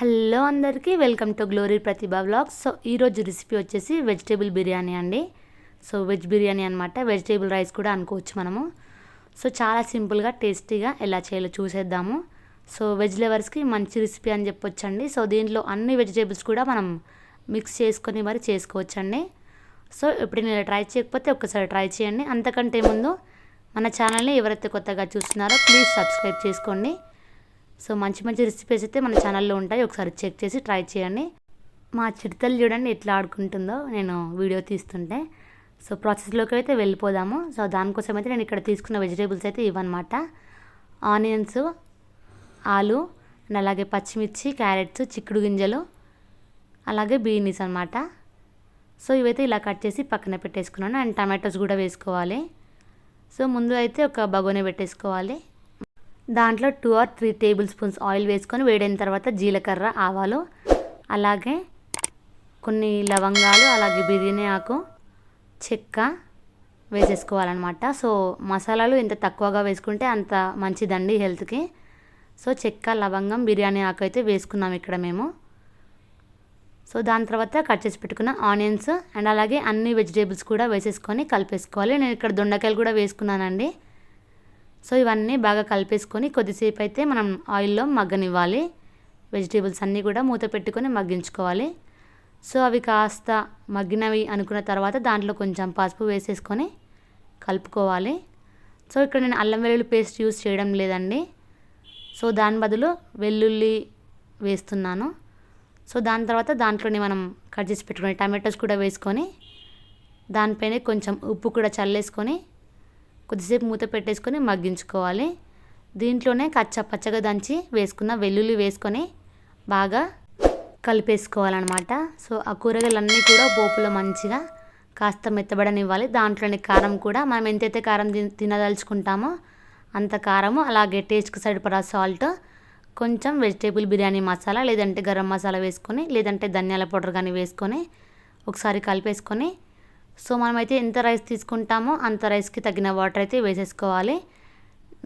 Hello అందరికీ welcome to glory Pratibha blogs so ఈరోజు recipe వచ్చేసి వెజిటేబుల్ బిర్యానీ అండి. సో వెజ్ బిర్యానీ అనమాట వెజిటేబుల్ రైస్ కూడా అనుకోవచ్చు మనము. సో చాలా సింపుల్గా టేస్టీగా ఎలా చేయాలో చూసేద్దాము. సో వెజ్ లెవర్స్కి మంచి రెసిపీ అని చెప్పొచ్చండి. సో దీంట్లో అన్ని వెజిటేబుల్స్ కూడా మనం మిక్స్ చేసుకొని మరి చేసుకోవచ్చండి. సో ఇప్పుడు నేను ట్రై చేయకపోతే ఒక్కసారి ట్రై చేయండి. అంతకంటే ముందు మన ఛానల్ని ఎవరైతే కొత్తగా చూస్తున్నారో ప్లీజ్ సబ్స్క్రైబ్ చేసుకోండి. సో మంచి మంచి రెసిపీస్ అయితే మన ఛానల్లో ఉంటాయి. ఒకసారి చెక్ చేసి ట్రై చేయండి. మా చిడతలు చూడండి ఎట్లా ఆడుకుంటుందో. నేను వీడియో తీస్తుంటే. సో ప్రాసెస్లోకి అయితే వెళ్ళిపోదాము. సో దానికోసం అయితే నేను ఇక్కడ తీసుకున్న వెజిటేబుల్స్ అయితే ఇవన్నమాట ఆనియన్స్ ఆలు అండ్ అలాగే పచ్చిమిర్చి క్యారెట్స్ చిక్కుడు గింజలు అలాగే బీనీస్ అనమాట సో ఇవైతే ఇలా కట్ చేసి పక్కన పెట్టేసుకున్నాను. అండ్ టమాటోస్ కూడా వేసుకోవాలి. సో ముందు అయితే ఒక బగోనే పెట్టేసుకోవాలి. దాంట్లో two or three tablespoons oil వేసుకొని వేడైన తర్వాత జీలకర్ర ఆవాలు అలాగే కొన్ని లవంగాలు అలాగే బిర్యానీ ఆకు చెక్క వేసేసుకోవాలన్నమాట. సో మసాలాలు ఎంత తక్కువగా వేసుకుంటే అంత మంచిదండి హెల్త్కి. సో చెక్క లవంగం బిర్యానీ ఆకు అయితే వేసుకున్నాం ఇక్కడ మేము. సో దాని తర్వాత కట్ చేసి పెట్టుకున్న ఆనియన్స్ అండ్ అలాగే అన్ని వెజిటేబుల్స్ కూడా వేసేసుకొని కలిపేసుకోవాలి. నేను ఇక్కడ దొండకాయలు కూడా వేసుకున్నానండి. సో ఇవన్నీ బాగా కలిపేసుకొని కొద్దిసేపు అయితే మనం ఆయిల్లో మగ్గనివ్వాలి. వెజిటేబుల్స్ అన్నీ కూడా మూత పెట్టుకొని మగ్గించుకోవాలి. సో అవి కాస్త మగ్గినవి అనుకున్న తర్వాత దాంట్లో కొంచెం పసుపు వేసేసుకొని కలుపుకోవాలి. సో ఇక్కడ నేను అల్లం వెల్లుల్లి పేస్ట్ యూస్ చేయడం లేదండి. సో దాని బదులు వెల్లుల్లి వేస్తున్నాను. సో దాని తర్వాత దాంట్లోనే మనం కట్ చేసి పెట్టుకుని టమాటోస్ కూడా వేసుకొని దానిపైన కొంచెం ఉప్పు కూడా చల్లేసుకొని కొద్దిసేపు మూత పెట్టేసుకొని మగ్గించుకోవాలి. దీంట్లోనే కచ్చ పచ్చగా దంచి వేసుకున్న వెల్లుల్లి వేసుకొని బాగా కలిపేసుకోవాలన్నమాట. సో ఆ కూరగాయలన్నీ కూడా పోపులో మంచిగా కాస్త మెత్తబడనివ్వాలి. దాంట్లోని కారం కూడా మనం ఎంతైతే కారం తినదలుచుకుంటామో అంత కారము అలాగే టేస్ట్కి సరిపడా సాల్ట్ కొంచెం వెజిటేబుల్ బిర్యానీ మసాలా లేదంటే గరం మసాలా వేసుకొని లేదంటే ధనియాల పౌడర్ కానీ వేసుకొని ఒకసారి కలిపేసుకొని సో మనమైతే ఎంత రైస్ తీసుకుంటామో అంత రైస్కి తగిన వాటర్ అయితే వేసేసుకోవాలి.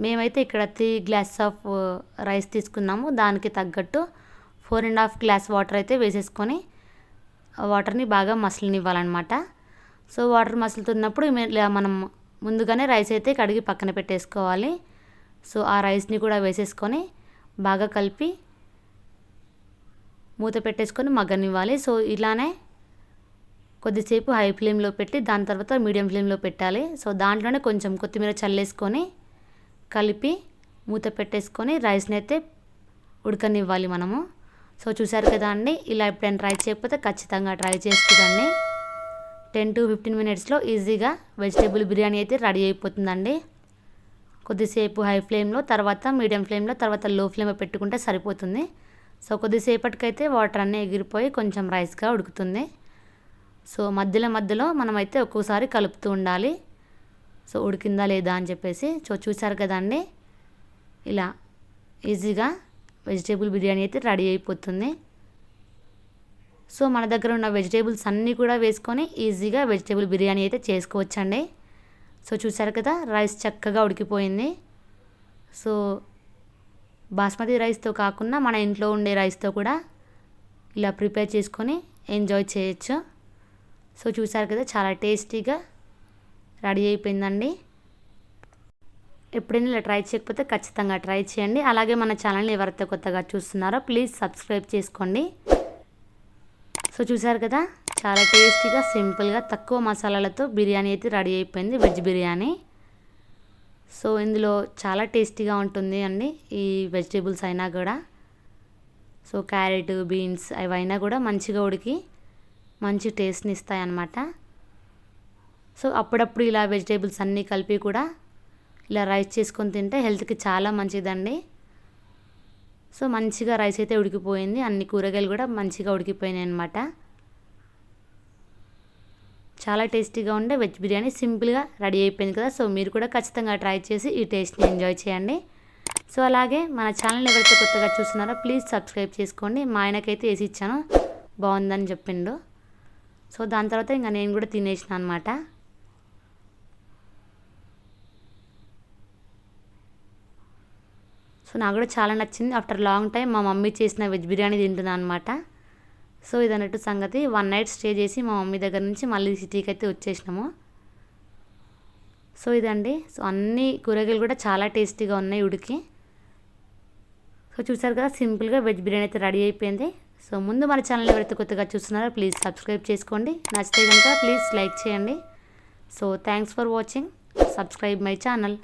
మేమైతే ఇక్కడ త్రీ గ్లాస్ ఆఫ్ రైస్ తీసుకున్నాము. దానికి తగ్గట్టు four and half glass water అయితే వేసేసుకొని వాటర్ని బాగా మసలనివ్వాలన్నమాట. సో వాటర్ మసులుతున్నప్పుడు మనం ముందుగానే రైస్ అయితే కడిగి పక్కన పెట్టేసుకోవాలి. సో ఆ రైస్ని కూడా వేసేసుకొని బాగా కలిపి మూత పెట్టేసుకొని మగ్గనివ్వాలి. సో ఇలానే కొద్దిసేపు హై ఫ్లేమ్లో పెట్టి దాని తర్వాత మీడియం ఫ్లేమ్లో పెట్టాలి. సో దాంట్లోనే కొంచెం కొత్తిమీర చల్లేసుకొని కలిపి మూత పెట్టేసుకొని రైస్ని అయితే ఉడకనివ్వాలి మనము. సో చూసారు కదా అండి ఇలా ఎప్పుడైనా ట్రై చేయకపోతే ఖచ్చితంగా ట్రై చేసుకుందండి టెన్ టు ఫిఫ్టీన్ మినిట్స్లో ఈజీగా వెజిటేబుల్ బిర్యానీ అయితే రెడీ అయిపోతుందండి. కొద్దిసేపు హై ఫ్లేమ్లో తర్వాత మీడియం ఫ్లేమ్లో తర్వాత లో ఫ్లేమ్లో పెట్టుకుంటే సరిపోతుంది. సో కొద్దిసేపటికైతే వాటర్ అన్నీ ఎగిరిపోయి కొంచెం రైస్గా ఉడుకుతుంది. సో మధ్యలో మధ్యలో మనమైతే ఒక్కోసారి కలుపుతూ ఉండాలి. సో ఉడికిందా లేదా అని చెప్పేసి సో చూసారు కదండి? ఇలా ఈజీగా వెజిటేబుల్ బిర్యానీ అయితే రెడీ అయిపోతుంది. సో మన దగ్గర ఉన్న వెజిటేబుల్స్ అన్నీ కూడా వేసుకొని ఈజీగా వెజిటేబుల్ బిర్యానీ అయితే చేసుకోవచ్చండి. సో చూసారు కదా రైస్ చక్కగా ఉడికిపోయింది. సో బాస్మతి రైస్తో కాకుండా మన ఇంట్లో ఉండే రైస్తో కూడా ఇలా ప్రిపేర్ చేసుకొని ఎంజాయ్ చేయొచ్చు. సో చూసారు కదా చాలా టేస్టీగా రెడీ అయిపోయిందండి. ఎప్పుడైనా ఇలా ట్రై చేయకపోతే ఖచ్చితంగా ట్రై చేయండి. అలాగే మన ఛానల్ని ఎవరైతే కొత్తగా చూస్తున్నారో ప్లీజ్ సబ్స్క్రైబ్ చేసుకోండి. సో చూసారు కదా చాలా టేస్టీగా సింపుల్గా తక్కువ మసాలాలతో బిర్యానీ అయితే రెడీ అయిపోయింది వెజ్ బిర్యానీ. సో ఇందులో చాలా టేస్టీగా ఉంటుంది అండి ఈ వెజిటేబుల్స్ అయినా కూడా. సో క్యారెట్ బీన్స్ అవైనా కూడా మంచిగా ఉడికి మంచి టేస్ట్ని ఇస్తాయన్నమాట. సో అప్పుడప్పుడు ఇలా వెజిటేబుల్స్ అన్నీ కలిపి కూడా ఇలా రైస్ చేసుకొని తింటే హెల్త్కి చాలా మంచిదండి. సో మంచిగా రైస్ అయితే ఉడికిపోయింది. అన్ని కూరగాయలు కూడా మంచిగా ఉడికిపోయినాయి అనమాట చాలా టేస్టీగా ఉండే వెజ్ బిర్యానీ సింపుల్గా రెడీ అయిపోయింది కదా. సో మీరు కూడా ఖచ్చితంగా ట్రై చేసి ఈ టేస్ట్ని ఎంజాయ్ చేయండి. సో అలాగే మన ఛానల్ ఎవరైతే కొత్తగా చూస్తున్నారో ప్లీజ్ సబ్స్క్రైబ్ చేసుకోండి. మా ఆయనకైతే వేసి ఇచ్చాను. బాగుందని చెప్పిండు. సో దాని తర్వాత ఇంకా నేను కూడా తినేసిన అనమాట సో నాకు కూడా చాలా నచ్చింది. ఆఫ్టర్ లాంగ్ టైం మా మమ్మీ చేసిన వెజ్ బిర్యానీ తింటున్నాను అనమాట సో ఇది అన్నట్టు సంగతి. వన్ నైట్ స్టే చేసి మా మమ్మీ దగ్గర నుంచి మళ్ళీ సిటీకి అయితే వచ్చేసినాము. సో ఇదండి. సో అన్ని కూరగాయలు కూడా చాలా టేస్టీగా ఉన్నాయి ఉడికి. సో చూసారు కదా సింపుల్గా వెజ్ బిర్యానీ అయితే రెడీ అయిపోయింది. సో ముందు మన ఛానల్ ఎవరైతే కొత్తగా చూస్తున్నారో ప్లీజ్ సబ్స్క్రైబ్ చేసుకోండి. నచ్చితే కనుక ప్లీజ్ లైక్ చేయండి. So thanks for watching subscribe my channel